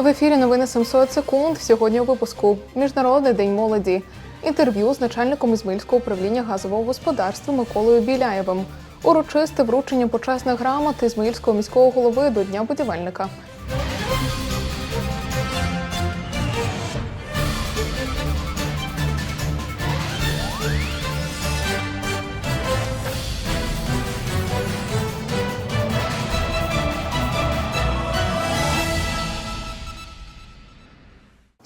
В ефірі новини 700 секунд. Сьогодні у випуску Міжнародний день молоді. Інтерв'ю з начальником Ізмільського управління газового господарства Миколою Біляєвим. Урочисте вручення почесних грамот Ізмаїльського міського голови до Дня будівельника.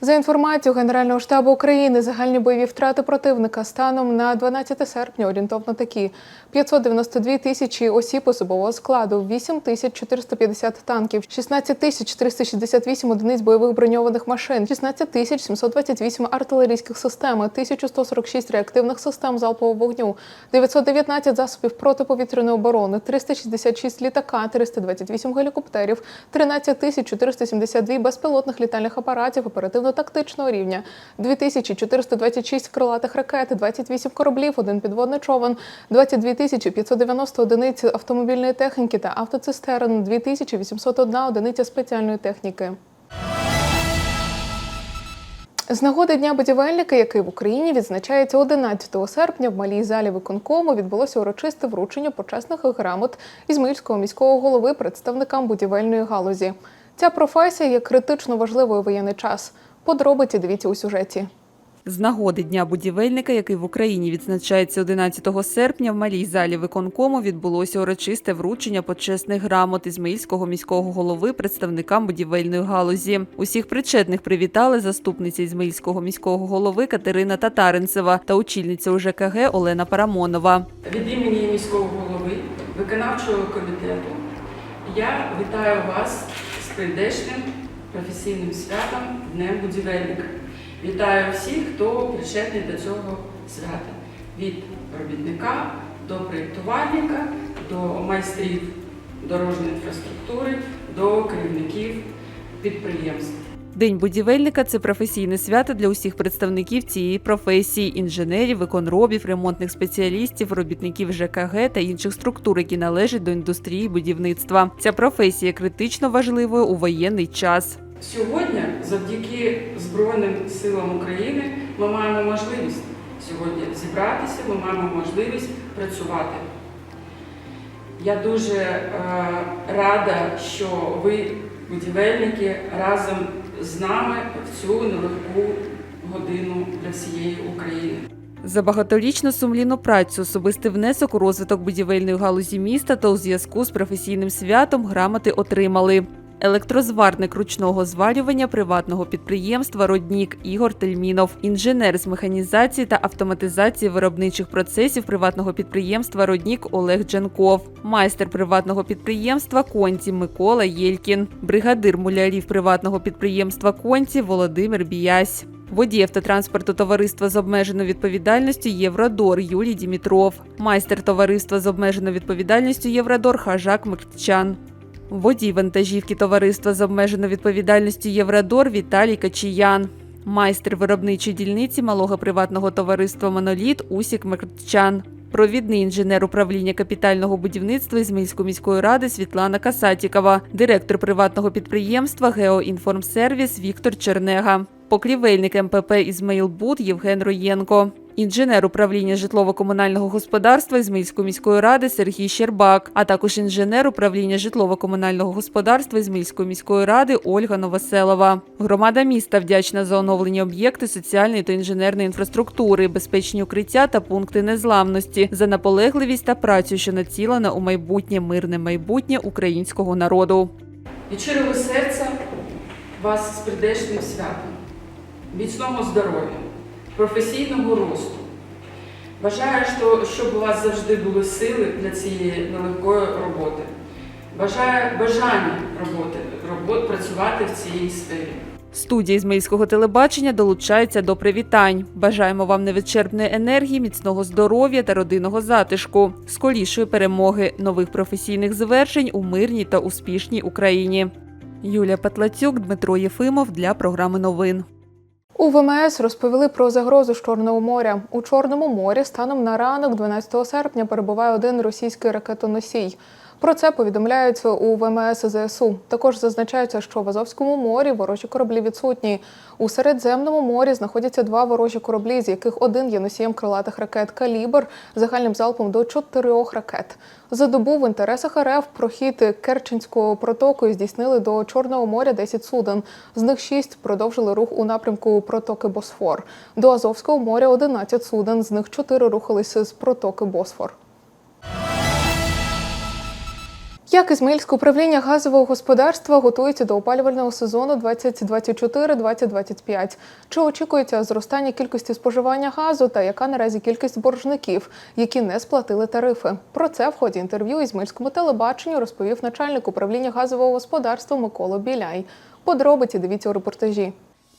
За інформацією Генерального штабу України, загальні бойові втрати противника станом на 12 серпня орієнтовно такі: 592 тисячі осіб особового складу, 8 тисяч 450 танків, 16 тисяч 368 одиниць бойових броньованих машин, 16 тисяч 728 артилерійських систем, 1146 реактивних систем залпового вогню, 919 засобів протиповітряної оборони, 366 літака, 328 гелікоптерів, 13 тисяч 472 безпілотних літальних апаратів оперативно-тактичного рівня, 2426 крилатих ракет, 28 кораблів, один підводний човен, 22 тисячі 590 одиниць автомобільної техніки та автоцистерн, 2801 одиниця спеціальної техніки. З нагоди Дня будівельника, який в Україні відзначається 11 серпня, в малій залі виконкому відбулося урочисте вручення почесних грамот Ізмаїльського міського голови представникам будівельної галузі. Ця професія є критично важливою воєнний час. Подробиці дивіться у сюжеті. З нагоди Дня будівельника, який в Україні відзначається 11 серпня, в малій залі виконкому відбулося урочисте вручення почесних грамот Ізмаїльського міського голови представникам будівельної галузі. Усіх причетних привітали заступниця Ізмаїльського міського голови Катерина Татаринцева та очільниця УЖКГ Олена Парамонова. Від імені міського голови виконавчого комітету я вітаю вас з прийдешнім професійним святом Днем будівельника. Вітаю всіх, хто причетний до цього свята. Від робітника до проєктувальника, до майстрів дорожньої інфраструктури, до керівників підприємств. День будівельника це професійне свято для усіх представників цієї професії: інженерів, виконробів, ремонтних спеціалістів, робітників ЖКГ та інших структур, які належать до індустрії будівництва. Ця професія критично важливою у воєнний час. Сьогодні, завдяки Збройним силам України, ми маємо можливість сьогодні зібратися, ми маємо можливість працювати. Я дуже е, рада, що ви, будівельники, разом з нами в цю нелегку годину для всієї України. За багаторічну сумлінну працю, особистий внесок у розвиток будівельної галузі міста та у зв'язку з професійним святом грамоти отримали. Електрозварник ручного зварювання приватного підприємства Роднік Ігор Тельмінов, інженер з механізації та автоматизації виробничих процесів приватного підприємства Роднік Олег Джанков, майстер приватного підприємства Конці Микола Єлькін, бригадир мулярів приватного підприємства Конці Володимир Біясь. Водій автотранспорту товариства з обмеженою відповідальністю Євродор Юлій Дімітров, майстер товариства з обмеженою відповідальністю Євродор Хажак Микчан. Водій вантажівки товариства з обмеженою відповідальністю Євродор Віталій Качіян. Майстер виробничої дільниці малого приватного товариства Моноліт Усік Мерчан, Провідний інженер управління капітального будівництва Ізмаїльської міської ради Світлана Касатікова, директор приватного підприємства Геоінформсервіс Віктор Чернега, покрівельник МПП Ізмаїлбуд Євген Роєнко. Інженер управління житлово-комунального господарства Ізмаїльської міської ради Сергій Щербак, а також інженер управління житлово-комунального господарства Ізмаїльської міської ради Ольга Новоселова. Громада міста вдячна за оновлені об'єкти соціальної та інженерної інфраструктури, безпечні укриття та пункти незламності за наполегливість та працю, що націлена у майбутнє мирне майбутнє українського народу. Від щирого серця вас з прийдешнім святом, міцного здоров'я, професійного росту. Бажаю, щоб у вас завжди були сили для цієї нелегкої роботи. Бажаю бажання роботи, робот, працювати в цій сфері. Студія Ізмаїльського телебачення долучається до привітань. Бажаємо вам невичерпної енергії, міцного здоров'я та родинного затишку, скорішої перемоги, нових професійних звершень у мирній та успішній Україні. Юлія Патлацюк, Дмитро Єфимов для програми новин. У ВМС розповіли про загрозу з Чорного моря. У Чорному морі станом на ранок, 12 серпня, перебуває один російський ракетоносій. Про це повідомляють у ВМС ЗСУ. Також зазначається, що в Азовському морі ворожі кораблі відсутні. У Середземному морі знаходяться два ворожі кораблі, з яких один є носієм крилатих ракет «Калібр» загальним залпом до чотирьох ракет. За добу в інтересах РФ прохід Керченського протоку здійснили до Чорного моря 10 суден. З них 6 продовжили рух у напрямку протоки Босфор. До Азовського моря 11 суден, з них 4 рухалися з протоки Босфор. Як Ізмаїльське управління газового господарства готується до опалювального сезону 2024-2025? Чи очікується зростання кількості споживання газу та яка наразі кількість боржників, які не сплатили тарифи? Про це в ході інтерв'ю Ізмаїльському телебаченню розповів начальник управління газового господарства Микола Біляй. Подробиці дивіться у репортажі.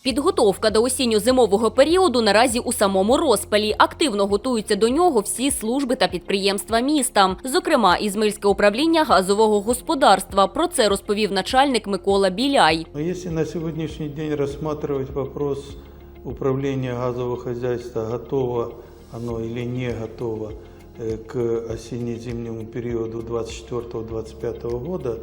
Підготовка до осінньо-зимового періоду наразі у самому розпалі. Активно готуються до нього всі служби та підприємства міста. Зокрема, Ізмаїльське управління газового господарства. Про це розповів начальник Микола Біляй. Но если на сегодняшний день рассматривать вопрос управления газового хозяйства, готово оно или не готово э, к осенне-зимнему периоду 24-25 года,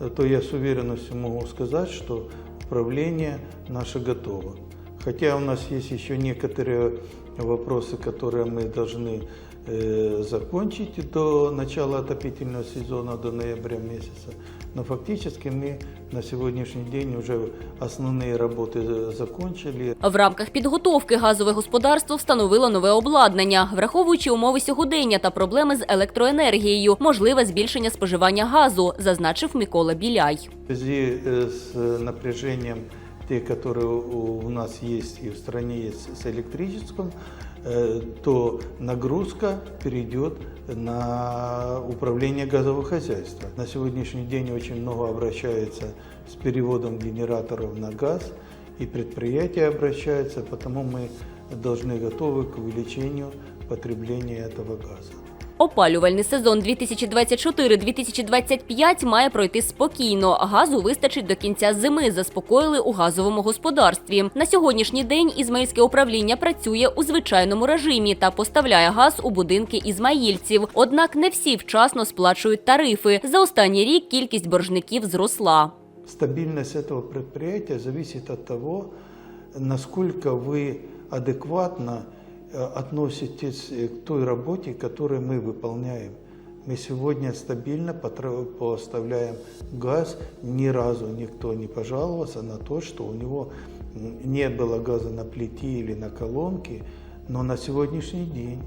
э, то я с уверенностью могу сказать, что управление наше готово. Хотя у нас есть еще некоторые вопросы, которые мы должны э, закончить до начала отопительного сезона, до ноября месяца. Но фактически мы на сегодняшний день уже основные работы э, закончили. В рамках підготовки газове господарство встановило нове обладнання, враховуючи умови сьогодення та проблеми з електроенергією, можливе збільшення споживання газу, зазначив Микола Біляй. В связи э, с напряжением, те, которые у у нас есть и в стране есть с электричеством, э, то нагрузка перейдет на управление газового хозяйства. На сегодняшний день очень много обращается с переводом генераторов на газ, и предприятия обращаются, потому мы должны готовы к увеличению потребления этого газа. Опалювальний сезон 2024-2025 має пройти спокійно. Газу вистачить до кінця зими, заспокоїли у газовому господарстві. На сьогоднішній день Ізмаїльське управління працює у звичайному режимі та поставляє газ у будинки ізмаїльців. Однак не всі вчасно сплачують тарифи. За останній рік кількість боржників зросла. Стабильность этого предприятия зависит от того, насколько вы адекватно э, относитесь э, к той работе, которую мы выполняем. Мы сегодня стабильно потра- поставляем газ. Ни разу никто не пожаловался на то, что у него м, не было газа на плите или на колонке. Но на сегодняшний день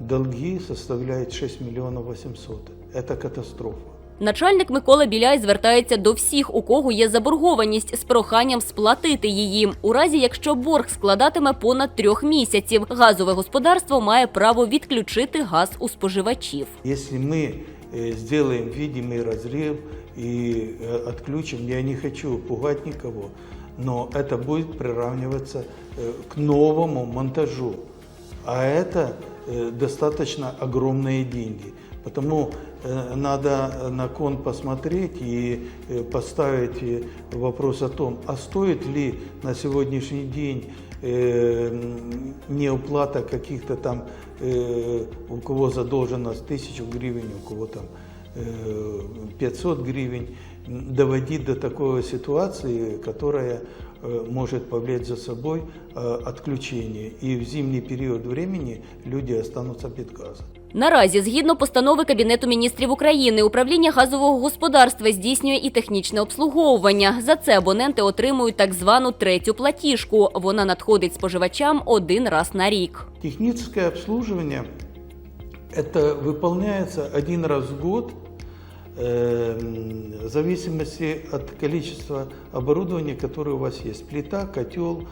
долги составляют 6 миллионов 800. Это катастрофа. Начальник Микола Біляй звертається до всіх, у кого є заборгованість, з проханням сплатити її. У разі, якщо борг складатиме понад трьох місяців, газове господарство має право відключити газ у споживачів. Если мы э, сделаем видимый разрыв и э, отключим, я не хочу пугать никого, но это будет приравниваться э, к новому монтажу. А это э, достаточно огромные деньги. Потому э, надо на кон посмотреть и э, поставить э, вопрос о том, а стоит ли на сегодняшний день э, м, неуплата каких-то там, э, у кого задолженность тысячу гривен, у кого там э, 500 гривен, м, доводить до такой ситуации, которая э, может повлечь за собой э, отключение. И в зимний период времени люди останутся без газа. Наразі, згідно постанови Кабінету міністрів України, управління газового господарства здійснює і технічне обслуговування. За це абоненти отримують так звану третю платіжку. Вона надходить споживачам один раз на рік. Техническое обслуживание это выполняется один раз в год э, в зависимости от количества оборудования, которое у вас есть. Плита, котел.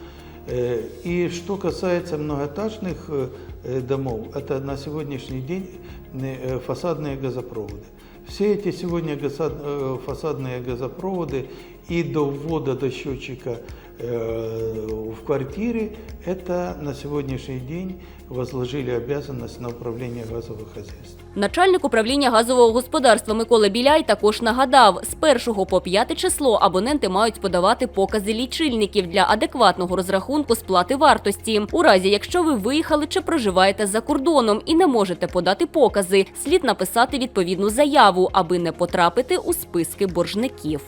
Э, И что касается многоэтажных э, э, домов, это на сегодняшний день э, фасадные газопроводы. Все эти сегодня газа- э, фасадные газопроводы и до ввода до счетчика э, в квартире, это на сегодняшний день возложили обязанность на управление газовых хозяйств. Начальник управління газового господарства Микола Біляй також нагадав, з 1 по 5 число абоненти мають подавати покази лічильників для адекватного розрахунку сплати вартості. У разі, якщо ви виїхали чи проживаєте за кордоном і не можете подати покази, слід написати відповідну заяву, аби не потрапити у списки боржників.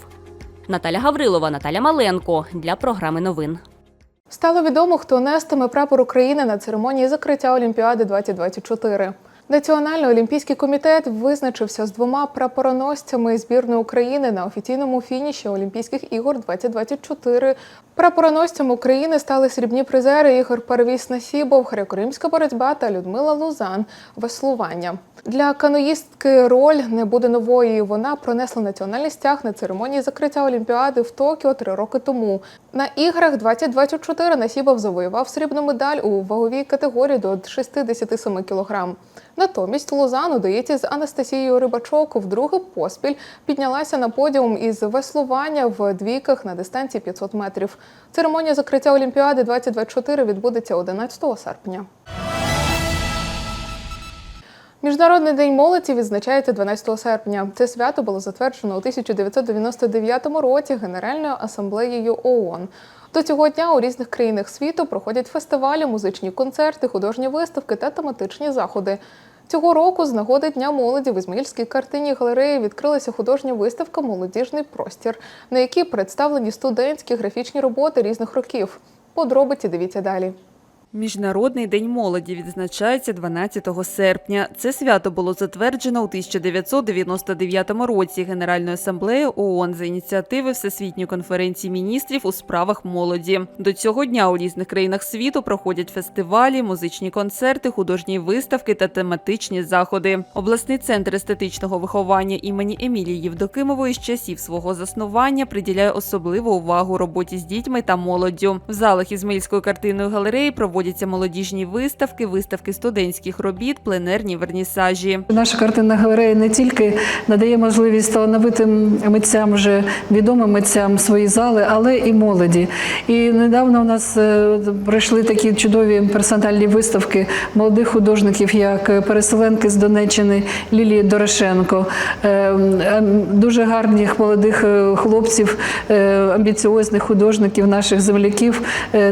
Наталя Гаврилова, Наталя Маленко для програми новин. Стало відомо, хто нестиме прапор України на церемонії закриття Олімпіади 2024. Національний олімпійський комітет визначився з двома прапороносцями збірної України на офіційному фініші Олімпійських ігор 2024. Прапороносцями України стали срібні призери Ігор Парвіс Насібов, греко-римська боротьба та Людмила Лузан веслування. Для каноїстки роль не буде новою. Вона пронесла національний стяг на церемонії закриття Олімпіади в Токіо три роки тому. На іграх 2024 Насібов завоював срібну медаль у ваговій категорії до 67 кг. Натомість Лузан, удається з Анастасією Рибачок, вдруге поспіль піднялася на подіум із веслування в двійках на дистанції 500 метрів. Церемонія закриття Олімпіади 2024 відбудеться 11 серпня. Міжнародний день молоді відзначається 12 серпня. Це свято було затверджено у 1999 році Генеральною асамблеєю ООН. До цього дня у різних країнах світу проходять фестивалі, музичні концерти, художні виставки та тематичні заходи. Цього року з нагоди Дня молоді в Ізмаїльській картині галереї відкрилася художня виставка Молодіжний простір, на якій представлені студентські графічні роботи різних років. Подробиці дивіться далі. Міжнародний день молоді відзначається 12 серпня. Це свято було затверджено у 1999 році Генеральною асамблеєю ООН за ініціативи Всесвітньої конференції міністрів у справах молоді. До цього дня у різних країнах світу проходять фестивалі, музичні концерти, художні виставки та тематичні заходи. Обласний центр естетичного виховання імені Емілії Євдокимової з часів свого заснування приділяє особливу увагу роботі з дітьми та молоддю. В залах Ізмаїльської картинної галереї проводяться молодіжні виставки, виставки студентських робіт, пленерні вернісажі. Наша картинна галерея не тільки надає можливість талановитим митцям, вже відомим митцям свої зали, але і молоді. І недавно у нас е, пройшли такі чудові персональні виставки молодих художників, як переселенки з Донеччини Лілії Дорошенко, е, е, дуже гарних молодих е, хлопців, амбіціозних художників, наших земляків.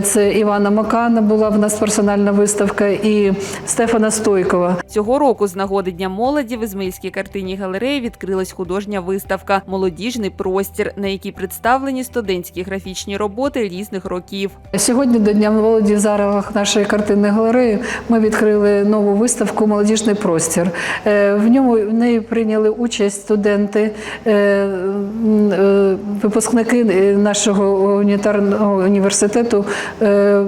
Це Івана Макана була в нас персональна виставка і Стефана Стойкова. Цього року з нагоди Дня молоді в Ізмаїльській картинній галереї відкрилась художня виставка Молодіжний простір, на якій представлені студентські графічні роботи різних років. Сьогодні до Дня молоді в залах нашої картинної галереї ми відкрили нову виставку Молодіжний простір. Е, В ньому в неї прийняли участь студенти, е, е, випускники нашого гуманітарного університету е,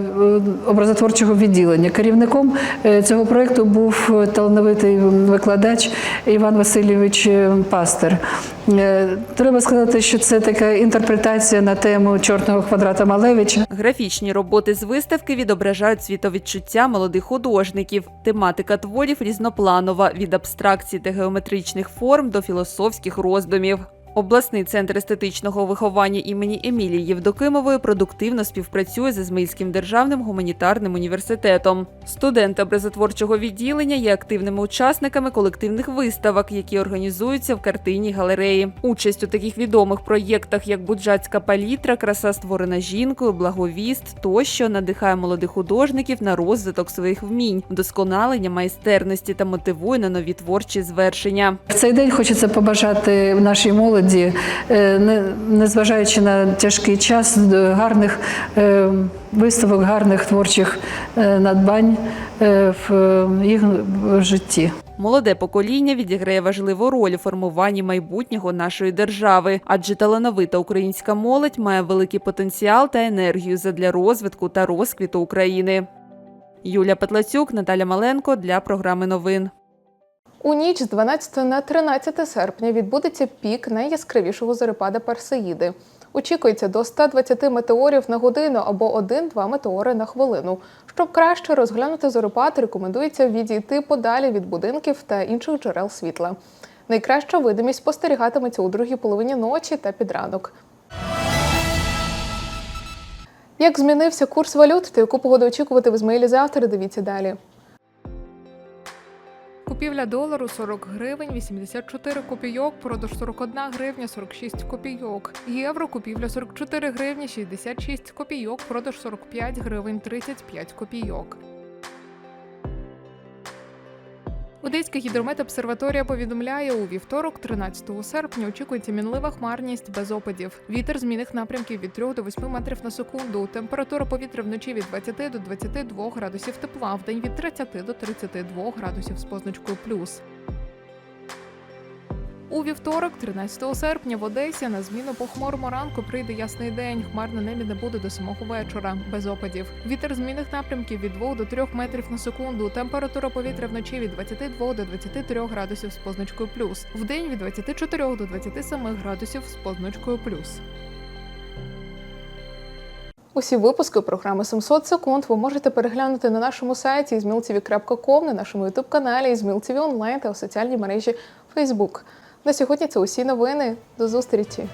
е, образотворчого відділення. Керівником е, цього проєкту був талановитий викладач Іван Васильович е, Пастер. Е, Треба сказати, що це така інтерпретація на тему чорного квадрата Малевича. Графічні роботи з виставки відображають світовідчуття молодих художників. Тематика творів різнопланова від абстракцій та геометричних форм до філософських роздумів. Обласний центр естетичного виховання імені Емілії Євдокимової продуктивно співпрацює з Ізмаїльським державним гуманітарним університетом. Студенти образотворчого відділення є активними учасниками колективних виставок, які організуються в картинній галереї. Участь у таких відомих проєктах, як Буджацька палітра, краса створена жінкою, благовіст тощо надихає молодих художників на розвиток своїх вмінь, вдосконалення майстерності та мотивує на нові творчі звершення. В цей день хочеться побажати нашій молоді, е, не- незважаючи на тяжкий час, гарних е, виставок, гарних творчих е, надбань е, в е, їх житті. Молоде покоління відіграє важливу роль у формуванні майбутнього нашої держави, адже талановита українська молодь має великий потенціал та енергію задля розвитку та розквіту України. Юля Петлацюк, Наталя Маленко для програми новин. У ніч з 12 на 13 серпня відбудеться пік найяскравішого зорепада Персеїди. Очікується до 120 метеорів на годину або 1-2 метеори на хвилину. Щоб краще розглянути зорепад, рекомендується відійти подалі від будинків та інших джерел світла. Найкраща видимість спостерігатиметься у другій половині ночі та під ранок. Як змінився курс валют та яку погоду очікувати в Ізмаїлі завтра? Дивіться далі. Купівля долару 40 гривень 84 копійок, продаж 41 гривня 46 копійок. Євро купівля 44 гривні 66 копійок, продаж 45 гривень 35 копійок. Одеська гідрометобсерваторія повідомляє, у вівторок, 13 серпня, очікується мінлива хмарність без опадів. Вітер змінних напрямків від 3 до 8 метрів на секунду. Температура повітря вночі від 20 до 22 градусів тепла, в день від 30 до 32 градусів з позначкою плюс. У вівторок, 13 серпня, в Одесі на зміну по хмурому ранку прийде ясний день. Хмар на небі не буде до самого вечора, без опадів. Вітер змінних напрямків від 2 до 3 метрів на секунду. Температура повітря вночі від 22 до 23 градусів з позначкою плюс. Вдень від 24 до 27 градусів з позначкою плюс. Усі випуски програми 700 секунд ви можете переглянути на нашому сайті izmiltv.com, на нашому ютуб каналі Izmiltv онлайн та у соціальній мережі Facebook. На сьогодні це усі новини. До зустрічі!